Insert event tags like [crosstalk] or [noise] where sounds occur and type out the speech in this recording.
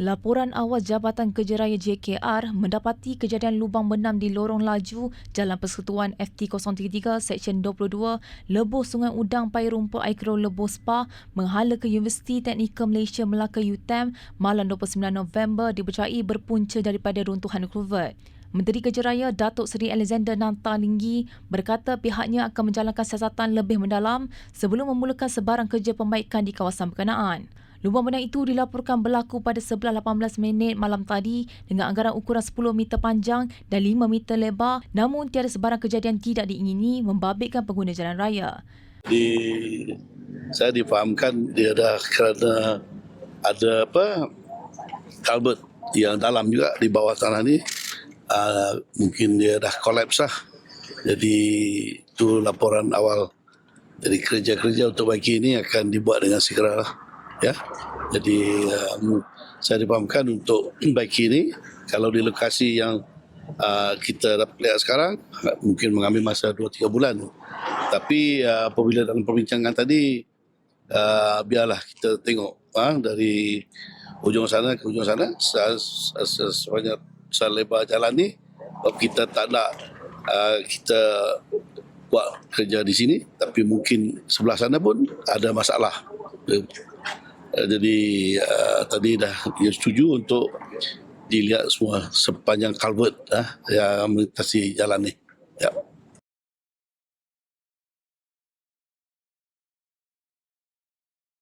Laporan awal Jabatan Kerja Raya JKR mendapati kejadian lubang benam di lorong laju Jalan Persekutuan FT033 Seksyen 22 Lebuh Sungai Udang Pai Rumput Aikro Lebuh Spa menghala ke Universiti Teknikal Malaysia Melaka UTM malam 29 November dipercayai berpunca daripada runtuhan kulvert. Menteri Kerja Raya Datuk Seri Alexander Nanta Linggi berkata pihaknya akan menjalankan siasatan lebih mendalam sebelum memulakan sebarang kerja pembaikan di kawasan berkenaan. Lubang benang itu dilaporkan berlaku pada 11.18 minit malam tadi dengan anggaran ukuran 10 meter panjang dan 5 meter lebar namun tiada sebarang kejadian tidak diingini membabitkan pengguna jalan raya. Di, saya difahamkan dia dah kerana ada apa kalbut yang dalam juga di bawah tanah ni uh, mungkin dia dah kolaps lah. Jadi itu laporan awal. Jadi kerja-kerja untuk baiki ini akan dibuat dengan segera lah ya. Jadi um, saya dipahamkan untuk [clears throat] baiki ini. Kalau di lokasi yang uh, kita dapat lihat sekarang mungkin mengambil masa 2-3 bulan. Tapi uh, apabila dalam perbincangan tadi uh, biarlah kita tengok uh, dari ujung sana ke ujung sana. Sebanyak selebar jalan ni kita tak nak uh, kita buat kerja di sini. Tapi mungkin sebelah sana pun ada masalah. Uh, jadi uh, tadi dah dia setuju untuk dilihat semua sepanjang culvert uh, yang melintasi jalan ni. Ya.